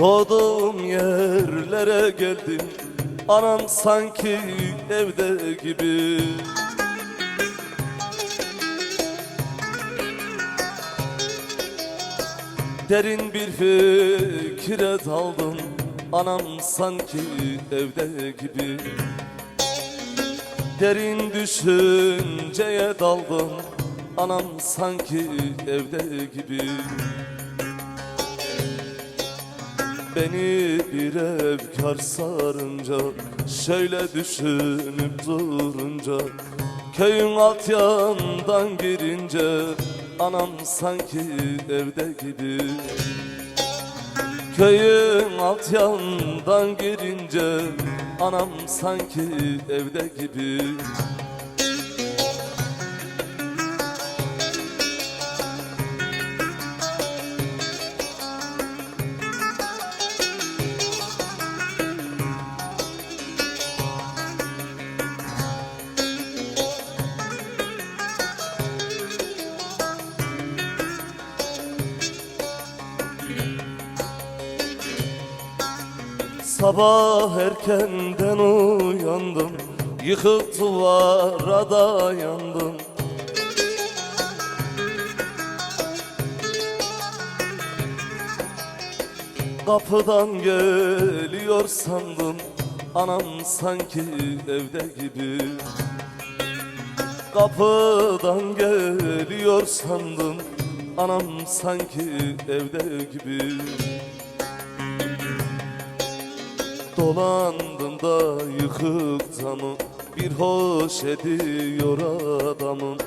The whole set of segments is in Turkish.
Doğduğum yerlere geldim. Anam sanki evde gibi. Derin bir fikre daldım. Anam sanki evde gibi. Derin düşünceye daldım. Anam sanki evde gibi Beni bir evkar sarınca Şöyle düşünüp durunca Köyün alt yandan girince Anam sanki evde gibi. Köyün alt yandan girince Anam sanki evde gibi Sabah erkenden uyandım Yıkık duvara dayandım. Kapıdan geliyor sandım Anam sanki evde gibi. Kapıdan geliyor sandım Anam sanki evde gibi Dolandım da yıkık camı Bir hoş ediyor adamım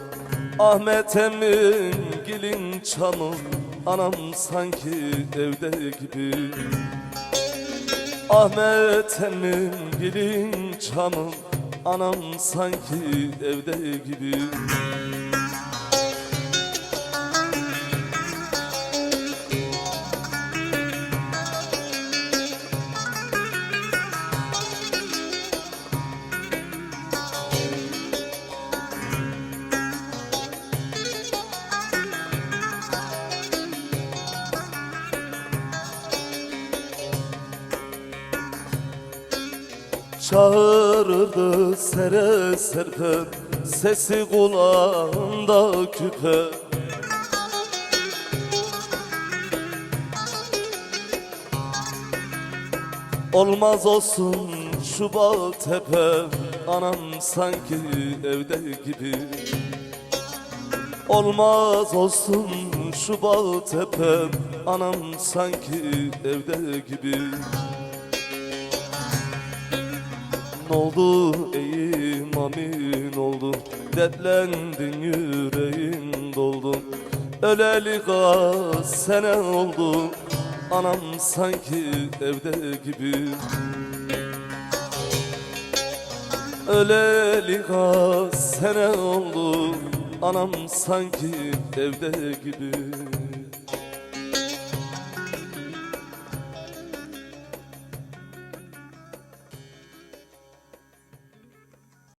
Ahmet emmin gilin çamı Anam sanki evde gibi. Ahmet emmin gilin çamı Anam sanki evde gibi Çağırırdı sere serpe Sesi kulağında küpe. Olmaz olsun şu bağ tepe Anam sanki evde gibi. Olmaz olsun şu bağ tepe Anam sanki evde gibi oldu ey amin oldu. Dertlendin yüreğin doldu. Öleli kaç sene oldu. Anam sanki evde gibi. Öleli kaç sene oldu. Anam sanki evde gibi